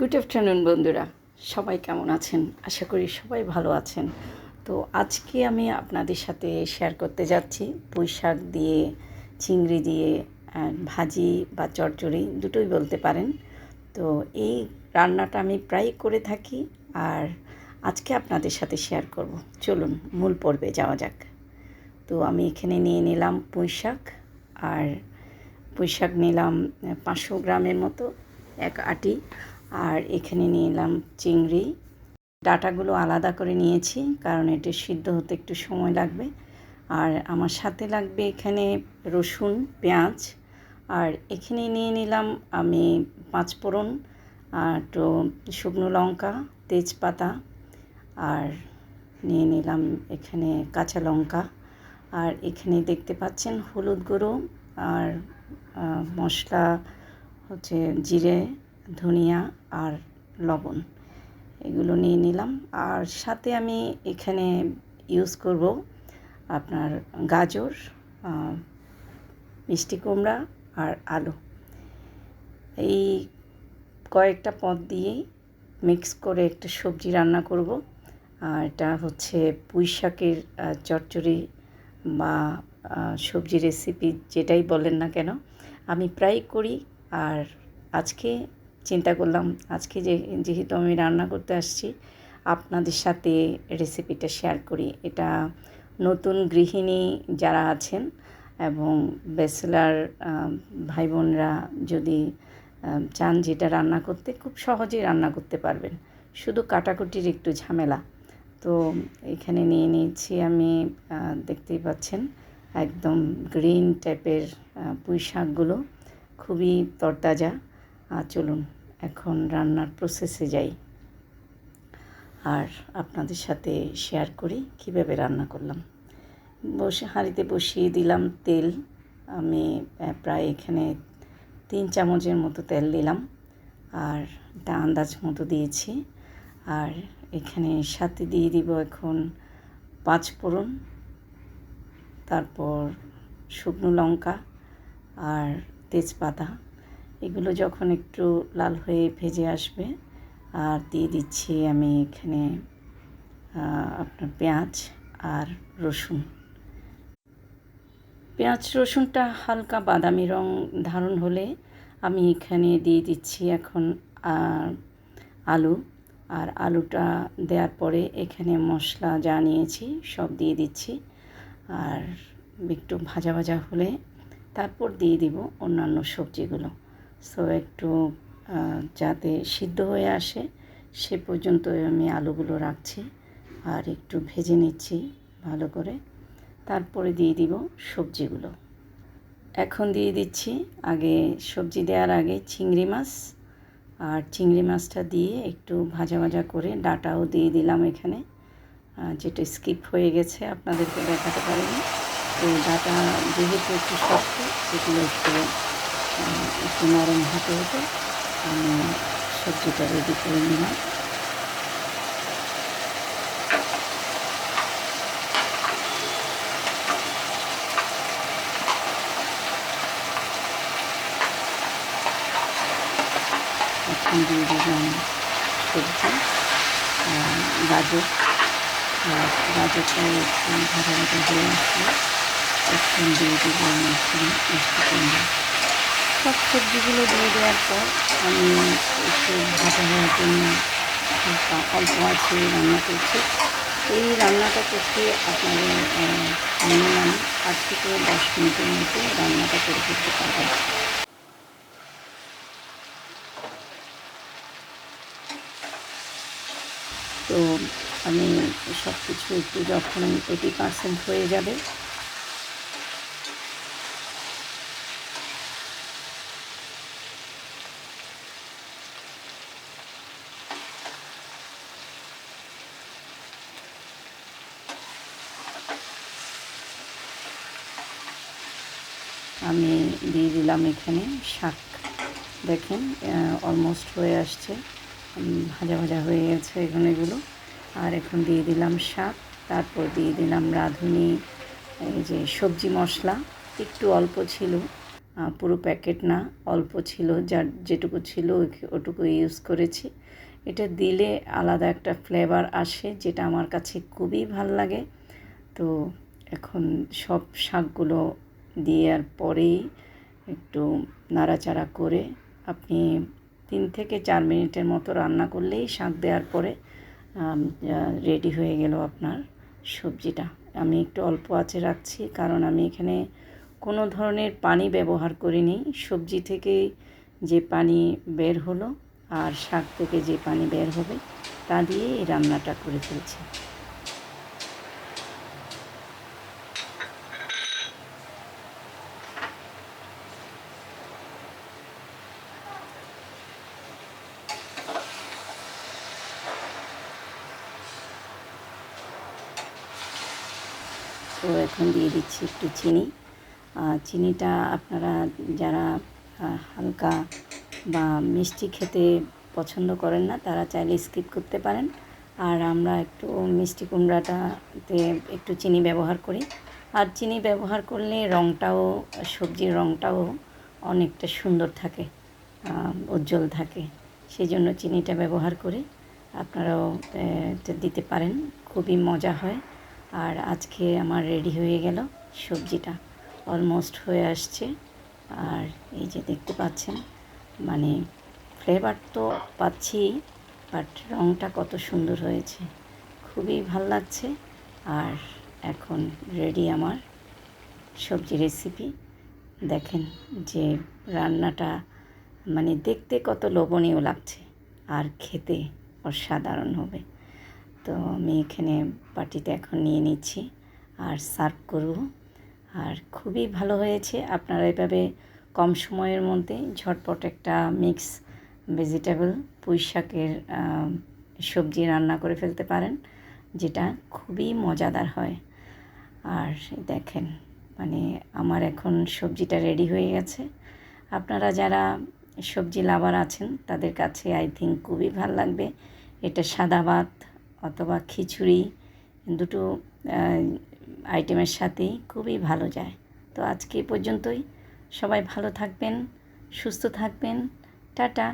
Good afternoon বন্ধুরা। সবাই কেমন আছেন? আশা করি সবাই ভালো আছেন। তো আজকে আমি আপনাদের সাথে শেয়ার করতে যাচ্ছি। পুঁই শাক দিয়ে, চিংড়ি দিয়ে ভাজি বা চচ্চড়ি দুটোই বলতে পারেন। তো এই রান্নাটা আমি প্রায় করে থাকি, আর আজকে আপনাদের সাথে শেয়ার করব। চলুন, মূল পর্বে যাওয়া যাক। তো আমি এখানে নিয়ে নিলাম পুঁই শাক আর পুঁই শাক নিলাম পাঁচশো গ্রামের মতো, এক আটি। আর এখানে নিয়ে নিলাম চিংড়ি। ডাটাগুলো আলাদা করে নিয়েছি, কারণ এটা সিদ্ধ হতে একটু সময় লাগবে। আর আমার সাথে লাগবে এখানে রসুন, পেঁয়াজ। আর এখানে নিয়ে নিলাম আমি পাঁচফোড়ন আর একটু শুকনো লঙ্কা, তেজপাতা। আর নিয়ে নিলাম এখানে কাঁচা লঙ্কা। আর এখানে দেখতে পাচ্ছেন হলুদ গুঁড়ো, আর মশলা হচ্ছে জিরে, ধনিয়া আর লবণ, এগুলো নিয়ে নিলাম। আর সাথে আমি এখানে ইউজ করব আপনার গাজর মিষ্টি কুমড়া আর আলু। এই কয়েকটা পদ দিয়েই মিক্স করে একটা সবজি রান্না করব। আর এটা হচ্ছে পুঁই শাকের চচ্চড়ি বা সবজি রেসিপি যেটাই বলেন না কেন, আমি প্রায় করি। আর আজকে চিন্তা করলাম আজকে যে, যেহেতু আমি রান্না করতে আসছি, আপনাদের সাথে রেসিপিটা শেয়ার করি। এটা নতুন গৃহিণী যারা আছেন এবং ব্যাচেলার ভাই বোনরা যদি চান যেটা রান্না করতে, খুব সহজেই রান্না করতে পারবেন। শুধু কাটাকুটির একটু ঝামেলা। তো এখানে নিয়ে নিয়েছি আমি দেখতেই পাচ্ছেন, একদম গ্রিন টাইপের পুঁই শাকগুলো খুবই তরতাজা। আর চলুন, এখন রান্নার প্রসেসে যাই। আর আপনাদের সাথে শেয়ার করি কীভাবে রান্না করলাম। বসে, হাঁড়িতে বসিয়ে দিলাম তেল। আমি প্রায় এখানে তিন চামচের মতো তেল দিলাম আর এটা আন্দাজ মতো দিয়েছি। আর এখানে সাথে দিয়ে দিব এখন পাঁচ ফোড়ন, তারপর শুকনো লঙ্কা আর তেজপাতা। এগুলো যখন একটু লাল হয়ে ভেজে আসবে, আর দিয়ে দিচ্ছি আমি এখানে আপনার পেঁয়াজ আর রসুন। পেঁয়াজ, রসুনটা হালকা বাদামি রং ধারণ হলে আমি এখানে দিয়ে দিচ্ছি এখন আলু। আর আলুটা দেওয়ার পরে এখানে মশলা যা নিয়েছি সব দিয়ে দিচ্ছি। আর একটু ভাজা ভাজা হলে তারপর দিয়ে দিব অন্যান্য সবজিগুলো। সো একটু যাতে সিদ্ধ হয়ে আসে, সে পর্যন্ত আমি আলুগুলো রাখছি আর একটু ভেজে নিচ্ছি ভালো করে। তারপরে দিয়ে দিব সবজিগুলো। এখন দিয়ে দিচ্ছি আগে সবজি দেওয়ার আগে চিংড়ি মাছ আর চিংড়ি মাছটা দিয়ে একটু ভাজা ভাজা করে ডাটাও দিয়ে দিলাম এখানে। যেটা স্কিপ হয়ে গেছে আপনাদেরকে দেখাতে পারিনি। তো ডাটা যেহেতু একটু শক্ত, সেগুলো একটু একটু নরম হতে হতে আমি সবজিটা রেডি করে নিলাম। এখন দিয়ে দিলাম সবজি গাজর। গাজরটা একটু হয়ে আসলে এখন দিয়ে দিব মিষ্টি সব সবজিগুলো দিয়ে দেওয়ার পর আমি একটু ভাজা হওয়ার জন্য অল্প আছে, রান্না করছি। এই রান্নাটা করতে আপনাদের মিনিমাম আট থেকে দশ মিনিটের মধ্যে রান্নাটা করে করতে পারবেন। তো আমি সব কিছু একটু যখন এইটি পার্সেন্ট হয়ে যাবে আমি দিয়ে দিলাম এখানে শাক। দেখেন অলমোস্ট হয়ে আসছে। ভাজা ভাজা হয়ে গেছে এখানে এগুলো। আর এখন দিয়ে দিলাম শাক। তারপর দিয়ে দিলাম রাঁধুনি, এই যে সবজি মশলা। একটু অল্প ছিল পুরো প্যাকেট না, অল্প ছিল, যার যেটুকু ছিল ওটুকু ইউজ করেছি। এটা দিলে আলাদা একটা ফ্লেভার আসে, যেটা আমার কাছে খুবই ভালো লাগে। তো এখন সব শাকগুলো দেওয়ার পরেই একটু নাড়াচাড়া করে আপনি তিন থেকে চার মিনিটের মতো রান্না করলেই শাক দেওয়ার পরে রেডি হয়ে গেল আপনার সবজিটা। আমি একটু অল্প আঁচে রাখছি কারণ আমি এখানে কোনো ধরনের পানি ব্যবহার করিনি। সবজি থেকে যে পানি বের হলো আর শাক থেকে যে পানি বের হবে তা দিয়ে এই রান্নাটা করে ফেলছি। তো এখন দিয়ে দিচ্ছি একটু চিনি। চিনিটা আপনারা যারা হালকা বা মিষ্টি খেতে পছন্দ করেন না, তারা চাইলে স্কিপ করতে পারেন। আর আমরা একটু মিষ্টি কুমড়াটাতে একটু চিনি ব্যবহার করি। আর চিনি ব্যবহার করলে রঙটাও সবজির রঙটাও অনেকটা সুন্দর থাকে উজ্জ্বল থাকে। সেই জন্য চিনিটা ব্যবহার করে আপনারাও দিতে পারেন। খুবই মজা হয়। আর আজকে আমার রেডি হয়ে গেল সবজিটা। অলমোস্ট হয়ে আসছে। আর এই যে দেখতে পাচ্ছেন মানে ফ্লেভার তো পাচ্ছি বাট রঙটা কত সুন্দর হয়েছে। খুবই ভালো লাগছে। আর এখন রেডি আমার সবজি রেসিপি দেখেন যে রান্নাটা মানে দেখতে কত লোভনীয় লাগছে। আর খেতে অসাধারণ হবে। তো আমি এখানে বাটিতে এখন নিয়ে নিচ্ছি আর সার্ভ করব। আর খুবই ভালো হয়েছে। আপনারা এভাবে কম সময়ের মধ্যে ঝটপট একটা মিক্স ভেজিটেবল পুঁই শাকের সবজি রান্না করে ফেলতে পারেন, যেটা খুবই মজাদার হয়। আর দেখেন মানে আমার এখন সবজিটা রেডি হয়ে গেছে। আপনারা যারা সবজি লাভার আছেন, তাদের কাছে আই থিঙ্ক খুবই ভালো লাগবে। এটা সাদা ভাত অথবা খিচুড়ি, দুটো আইটেমের সাথেই খুবই ভালো যায়। তো আজকে পর্যন্তই। সবাই ভালো থাকবেন, সুস্থ থাকবেন। টাটা।